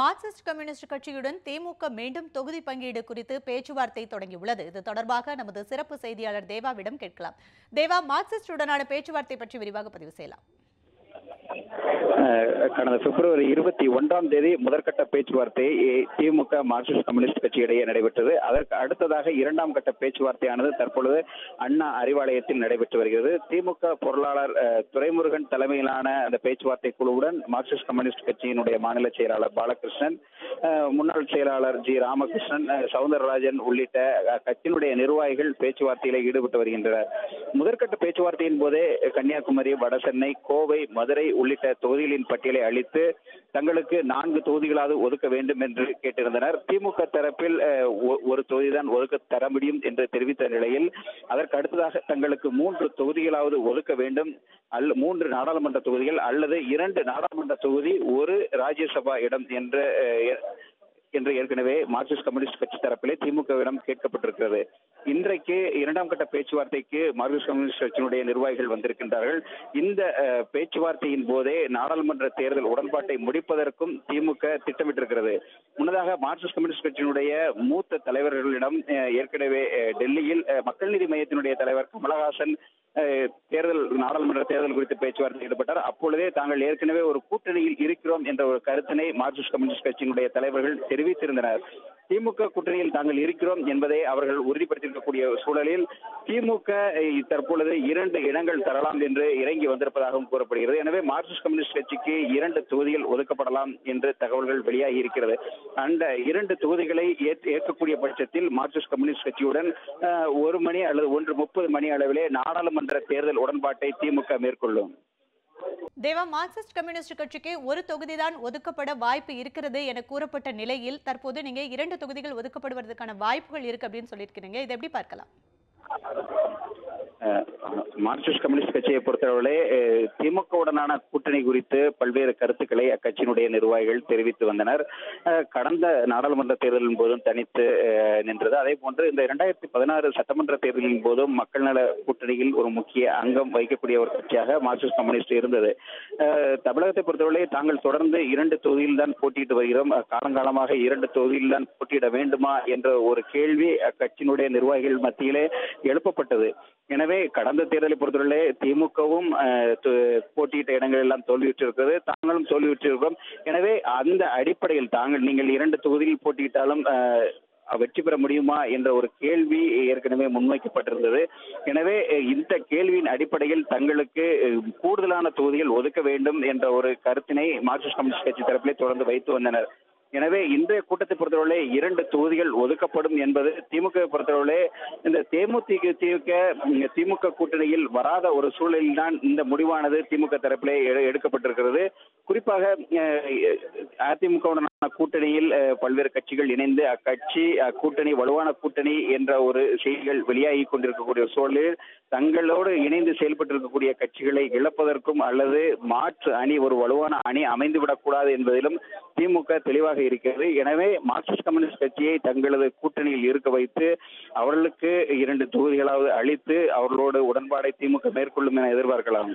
Marxist communist கட்சியுடன் திமுக மீண்டும் தொகுதி பங்கீடு குறித்து பேச்சுவார்த்தை தொடங்கியுள்ளது. இது தொடர்பாக நமது சிறப்பு செய்தியாளர் தேவாவிடம் கேட்கலாம். தேவா மார்க்சிஸ்டுடனான பேச்சுவார்த்தை பற்றி விரிவாக பதிவு செய்யலாம். கடந்த பிப்ரவரி இருபத்தி ஒன்றாம் தேதி முதற்கட்ட பேச்சுவார்த்தை திமுக மார்க்சிஸ்ட் கம்யூனிஸ்ட் கட்சியிடையே நடைபெற்றது. அதற்கு அடுத்ததாக இரண்டாம் கட்ட பேச்சுவார்த்தையானது தற்பொழுது அண்ணா அறிவாலயத்தில் நடைபெற்று வருகிறது. திமுக பொருளாளர் துரைமுருகன் தலைமையிலான அந்த பேச்சுவார்த்தை குழுவுடன் மார்க்சிஸ்ட் கம்யூனிஸ்ட் கட்சியினுடைய மாநில செயலாளர் பாலகிருஷ்ணன் முன்னாள் செயலாளர் ஜி ராமகிருஷ்ணன் சவுந்தரராஜன் உள்ளிட்ட கட்சியினுடைய நிர்வாகிகள் பேச்சுவார்த்தையில் ஈடுபட்டு வருகின்றனர். முதற்கட்ட பேச்சுவார்த்தையின் போதே கன்னியாகுமரி வடசென்னை கோவை மதுரை உள்ளிட்ட தொகுதிகளின் பட்டியலை அளித்து தங்களுக்கு நான்கு தொகுதிகளாவது ஒதுக்க வேண்டும் என்று கேட்டிருந்தனர். திமுக தரப்பில் ஒரு தொகுதிதான் ஒதுக்க தர முடியும் என்று தெரிவித்த நிலையில் அதற்கு அடுத்ததாக தங்களுக்கு மூன்று தொகுதிகளாவது ஒதுக்க வேண்டும் அல்ல மூன்று நாடாளுமன்ற தொகுதிகள் அல்லது இரண்டு நாடாளுமன்ற தொகுதி ஒரு ராஜ்யசபா இடம் என்ற என்று ஏற்கனவே மார்க்சிஸ்ட் கம்யூனிஸ்ட் கட்சி தரப்பிலே திமுகவிடம் கேட்கப்பட்டிருக்கிறது. இன்றைக்கு இரண்டாம் கட்ட பேச்சுவார்த்தைக்கு மார்க்சிஸ்ட் கம்யூனிஸ்ட் கட்சியினுடைய நிர்வாகிகள் வந்திருக்கின்றார்கள். இந்த பேச்சுவார்த்தையின் போதே நாடாளுமன்ற தேர்தல் உடன்பாட்டை முடிப்பதற்கும் திமுக திட்டமிட்டிருக்கிறது. முன்னதாக மார்க்சிஸ்ட் கம்யூனிஸ்ட் கட்சியினுடைய மூத்த தலைவர்களிடம் ஏற்கனவே டெல்லியில் மக்கள் நீதி மையத்தினுடைய தலைவர் கமலஹாசன் தேர்தல் நாடாளுமன்ற தேர்தல் குறித்து பேச்சுவார்த்தை ஈடுபட்டார். அப்பொழுதே தாங்கள் ஏற்கனவே ஒரு கூட்டணியில் இருக்கிறோம் என்ற ஒரு கருத்தினை மார்க்சிஸ்ட் கம்யூனிஸ்ட் கட்சியினுடைய தலைவர்கள் தெரிவித்திருந்தனர். திமுக கூட்டணியில் தாங்கள் இருக்கிறோம் என்பதை அவர்கள் உறுதிப்படுத்தியிருக்கக்கூடிய சூழலில் திமுக தற்பொழுது இரண்டு இடங்கள் தரலாம் என்று இறங்கி வந்திருப்பதாகவும் கூறப்படுகிறது. எனவே மார்க்சிஸ்ட் கம்யூனிஸ்ட் கட்சிக்கு இரண்டு தொகுதிகள் ஒதுக்கப்படலாம் என்று தகவல்கள் வெளியாகி இருக்கிறது. அந்த இரண்டு தொகுதிகளை ஏற்கக்கூடிய பட்சத்தில் மார்க்சிஸ்ட் கம்யூனிஸ்ட் கட்சியுடன் ஒரு மணி அல்லது ஒன்று முப்பது மணி அளவிலே நாடாளுமன்ற தேர்தல் உடன்பாட்டை திமுக மேற்கொள்ளும். தேவா மார்க்சிஸ்ட் கம்யூனிஸ்ட் கட்சிக்கு ஒரு தொகுதிதான் ஒதுக்கப்பட வாய்ப்பு இருக்கிறது என கூறப்பட்ட நிலையில் தற்போது நீங்க இரண்டு தொகுதிகள் ஒதுக்கப்படுவதற்கான வாய்ப்புகள் இருக்கு அப்படின்னு சொல்லியிருக்கிறீங்க. இதை எப்படி பார்க்கலாம்? மார்க்சிஸ்ட் கம்யூனிஸ்ட் கட்சியை பொறுத்தளவிலே திமுகவுடனான கூட்டணி குறித்து பல்வேறு கருத்துக்களை அக்கட்சியினுடைய நிர்வாகிகள் தெரிவித்து வந்தனர். கடந்த நாடாளுமன்ற தேர்தலின் போதும் தனித்து நின்றது. அதே போன்று இந்த இரண்டாயிரத்தி பதினாறு சட்டமன்ற தேர்தலின் போதும் மக்கள் நல கூட்டணியில் ஒரு முக்கிய அங்கம் வகிக்கக்கூடிய ஒரு கட்சியாக மார்க்சிஸ்ட் கம்யூனிஸ்ட் இருந்தது. தமிழகத்தை பொறுத்தவரை தாங்கள் தொடர்ந்து இரண்டு தொகுதியில் தான் போட்டியிட்டு வருகிறோம். காலங்காலமாக இரண்டு தொகுதியில் தான் போட்டியிட வேண்டுமா என்ற ஒரு கேள்வி அக்கட்சியினுடைய நிர்வாகிகள் மத்தியிலே எழுப்பப்பட்டது. எனவே கடந்த தேர்தல் தேர்தலை பொறுத்தவரை திமுகவும் போட்டியிட்ட இடங்கள் எல்லாம் தோல்வியுற்றிருக்கிறது. தாங்களும் தோல்வியுற்றிருக்கிறோம். எனவே அந்த அடிப்படையில் தாங்கள் நீங்கள் இரண்டு தொகுதியில் போட்டியிட்டாலும் வெற்றி பெற முடியுமா என்ற ஒரு கேள்வி ஏற்கனவே முன்வைக்கப்பட்டிருந்தது. எனவே இந்த கேள்வியின் அடிப்படையில் தங்களுக்கு கூடுதலான தொகுதிகள் ஒதுக்க வேண்டும் என்ற ஒரு கருத்தினை மார்க்சிஸ்ட் கம்யூனிஸ்ட் கட்சி தரப்பிலே தொடர்ந்து வைத்து வந்தனர். எனவே இன்றைய கூட்டத்தை பொறுத்தவரை இரண்டு தொகுதிகள் ஒதுக்கப்படும் என்பது திமுக பொறுத்தவரை இந்த தேமுதிக திமுக திமுக கூட்டணியில் வராத ஒரு சூழலில் தான் இந்த முடிவானது திமுக தரப்பிலே எடுக்கப்பட்டிருக்கிறது. குறிப்பாக அஹ், கூட்டணியில் பல்வேறு கட்சிகள் இணைந்து அக்கட்சி அக்கூட்டணி வலுவான கூட்டணி என்ற ஒரு செய்திகள் வெளியாகி கொண்டிருக்கக்கூடிய சூழலில் தங்களோடு இணைந்து செயல்பட்டிருக்கக்கூடிய கட்சிகளை இழப்பதற்கும் அல்லது மாற்று அணி ஒரு வலுவான அணி அமைந்துவிடக்கூடாது என்பதிலும் திமுக தெளிவாக இருக்கிறது. எனவே மார்க்சிஸ்ட் கம்யூனிஸ்ட் கட்சியை தங்களது கூட்டணியில் இருக்க வைத்து அவர்களுக்கு இரண்டு தொகுதிகளாவது அளித்து அவர்களோடு உடன்பாடை திமுக மேற்கொள்ளும் என எதிர்பார்க்கலாம்.